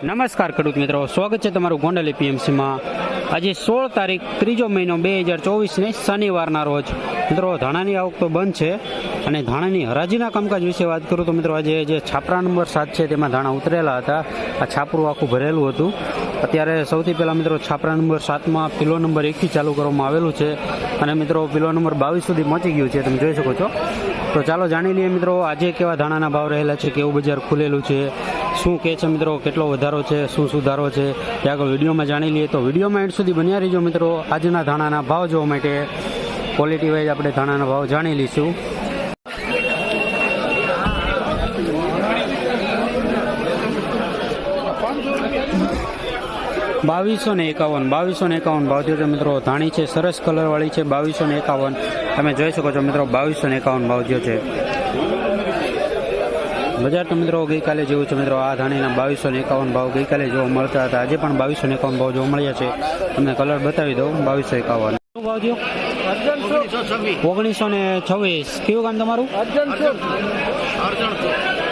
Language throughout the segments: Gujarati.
નમસ્કાર ખેડૂત મિત્રો, સ્વાગત છે તમારું ગોંડલ એપીએમસીમાં. આજે સોળ તારીખ, ત્રીજો મહિનો બે હજાર ચોવીસને શનિવારના રોજ. મિત્રો, ધાણાની આવક તો બંધ છે અને ધાણાની હરાજીના કામકાજ વિશે વાત કરું તો મિત્રો, આજે જે છાપરા નંબર સાત છે તેમાં ધાણા ઉતરેલા હતા. આ છાપરું આખું ભરેલું હતું. અત્યારે સૌથી પહેલાં મિત્રો, છાપરા નંબર સાતમાં પિલો નંબર એકથી ચાલુ કરવામાં આવેલું છે અને મિત્રો, પિલો નંબર બાવીસ સુધી પહોંચી ગયું છે, તમે જોઈ શકો છો. તો ચાલો જાણી લઈએ મિત્રો, આજે કેવા ધાણાના ભાવ રહેલા છે, કેવું બજાર ખુલેલું છે શું કહે છે મિત્રો? કેટલો વધારો છે? શું સુધારો છે? તે આગળ વિડીયોમાં જાણી લઈએ. તો વિડીયોમાં એન્ડ સુધી બન્યા રહીજો મિત્રો. આજના ધાણાના ભાવ જોવા માટે ક્વોલિટી વાઇઝ આપણે ધાણાના ભાવ જાણી લઈશું. બાવીસો ને એકાવન, બાવીસો ને એકાવન ભાવ થયો છે મિત્રો. ધાણી છે, સરસ કલરવાળી છે, બાવીસો ને એકાવન. તમે જોઈ શકો છો મિત્રો, બાવીસો ને એકાવન ભાવ થયો છે. બજાર તો મિત્રો ગઈકાલે જેવું છે મિત્રો આ ધાણીના બાવીસો ને એકાવન ભાવ ગઈકાલે જોવા મળતા હતા. આજે પણ બાવીસો ને એકાવન ભાવ જોવા મળ્યા છે. તમને કલર બતાવી દઉં બાવીસો એકાવન. શું ભાવ થયો? ઓગણીસો ને છવ્વીસ. કયું ગામ તમારું?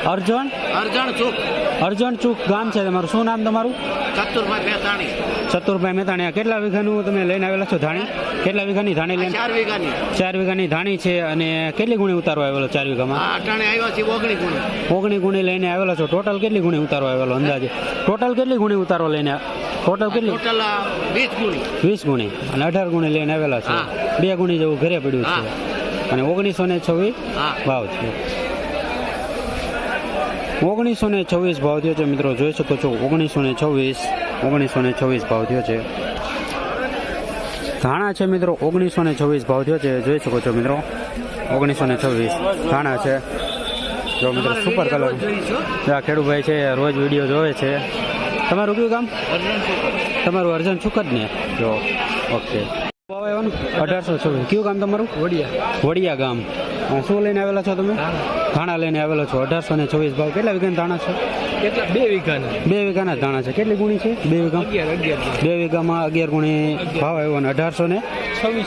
અર્જણ અર્જણ ચૂક. અર્જણ ચૂક ગામ છે તમારું. શું નામ તમારું? ચતુરભાઈ બેતાણી ચતુરભાઈ મહેતાણીયા કેટલા વીઘાનું તમે લઈને આવેલા છો ધાણી? કેટલા વીઘાની ધાણી લઈને? ચાર વીઘાની. ચાર વીઘાની ધાણી છે અને કેટલી ગુણી ઉતારવા આવેલો ચાર વીઘામાં? અટાણે આવ્યા છે ઓગણી ગુણી. ઓગણી ગુણી લઈને આવેલો છો. ટોટલ કેટલી ગુણી ઉતારવા આવેલો અંદાજે? ટોટલ કેટલી ગુણી ઉતારો લઈને ટોટલ કેટલી? ટોટલ વીસ ગુણી. વીસ ગુણી. અને અઢાર ગુણી લઈને આવેલા છે. બે ગુણી જેવું ઘરે પડ્યું છે. અને ઓગણીસો ને છવ્વીસ? હા. ભાવ છે. ઓગણીસો ને છવ્વીસ ભાવ થયો છે. મિત્રો જોઈ શકો છો ઓગણીસો ને છવ્વીસ ઓગણીસો ને છવ્વીસ ભાવ થયો છે. ધાણા છે મિત્રો ઓગણીસો ને છવ્વીસ ભાવ થયો છે. જોઈ શકો છો મિત્રો ઓગણીસો ને છવ્વીસ ધાણા છે. જો મિત્રો સુપર કલર આ ખેડૂભાઈ છે રોજ વીડિયો જોવે છે. તમારું કયું કામ તમારું અર્જન છુક જ ને જો ઓકે અઢારસો છવ્વીસ. કયું ગામ તમારું? વડિયા. વડિયા ગામ. શું લઈને આવેલા છો તમે? ધાણા લઈને આવેલા છો. અઢારસો ને છવ્વીસ ભાવ. કેટલા વીઘાના ધાણા છે? કેટલા? બે વીઘાના. બે વીઘાના ધાણા છે. કેટલી ગુણી છે? બે વીઘા? બે વીઘામાં અગિયાર ગુણી ભાવ આવ્યો અને અઢારસો ને? છવ્વીસ.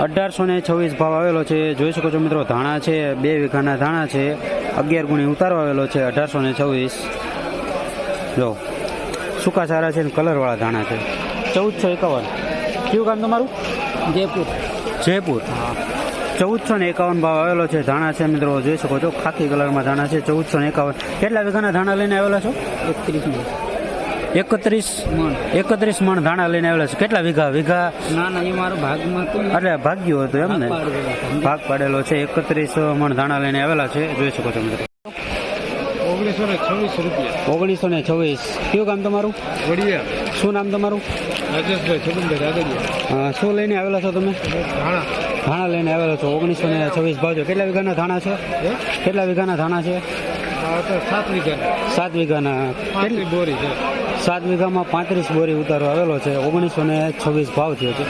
અઢારસો ને છવ્વીસ ભાવ આવેલો છે. જોઈ શકો છો મિત્રો ધાણા છે બે વીઘાના ધાણા છે. અગિયાર ગુણી ઉતારો આવેલો છે અઢારસો ને છવ્વીસ જો સૂકા સારા છે ને કલરવાળા ધાણા છે. ચૌદસો એકાવન. કયું ગામ તમારું? જયપુર. જયપુર. ચૌદસો ને એકાવન ભાવ આવેલો છે. ધાણા છે મિત્રો જોઈ શકો છો ખાકી કલરમાં ધાણા છે ચૌદસો ને એકાવન. કેટલા વીઘાના ધાણા લઈને આવેલા છો? એકત્રીસ એકત્રીસ એકત્રીસ મણ ધાણા લઈને આવેલા છે. કેટલા વીઘા? વીઘા ના ના એ મારો ભાગમાં એટલે ભાગ્યું હતું એમ ને? ભાગ પાડેલો છે. એકત્રીસ મણ ધાણા લઈને આવેલા છે. જોઈ શકો છો મિત્રો. ઓગણીસો ને છવ્વીસ રૂપિયા. ઓગણીસો ને છવ્વીસ. કયું ગામ તમારું? વડિયા. શું નામ તમારું? રાજેશભાઈ છગનભાઈ રાગડિયા શું લઈને આવેલા છો તમે? ધાણા. ધાણા લઈને આવેલો છો ઓગણીસો ને છવ્વીસ ભાવ છે કેટલા વીઘાના ધાણા છે? કેટલા વીઘાના ધાણા છે? સાત વીઘાના. સાત વીઘાના. કેટલી બોરી છે. સાત વીઘામાં પાંત્રીસ બોરી ઉતારો આવેલો છે. ઓગણીસો ને છવ્વીસ ભાવ થયો છે.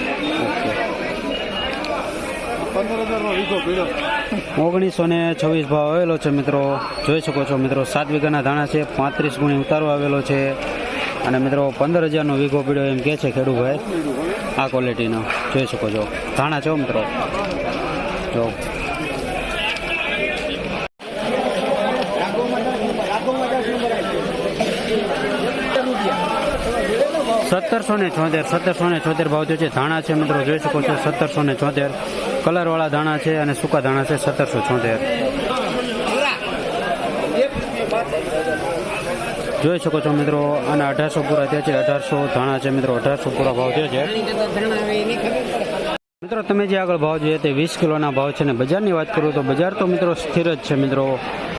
વીઘો ઓગણીસો ને છવ્વીસ ભાવ આવેલો છે મિત્રો. જોઈ શકો છો મિત્રો. સાત વીઘાના ધાણા છે. પાંત્રીસ ગુણી ઉતારો આવેલો છે. અને મિત્રો પંદર હજારનો વીઘો પીડ્યો એમ કે છે ખેડૂભાઈ આ ક્વોલિટીનો જોઈ શકો છો. ધાણા છો મિત્રો? જો. સત્તરસો ને છોતેર, સત્તરસો ને છોતેર ભાવ છે. ધાણા છે મિત્રો, જોઈ શકો છો. સત્તરસો ને છોતેર. કલરવાળા ધાણા છે અને સૂકા ધાણા છે. સત્તરસો છોતેર. જોઈ શકો છો મિત્રો, અને અઢારસો પૂરા થયા છે, અઢારસો ધાણા છે મિત્રો, અઢારસો પૂરા ભાવ થયો છે. મિત્રો, તમે જે આગળ ભાવ જોઈએ તે વીસ કિલોના ભાવ છે ને બજારની વાત કરું તો બજાર તો મિત્રો સ્થિર જ છે મિત્રો.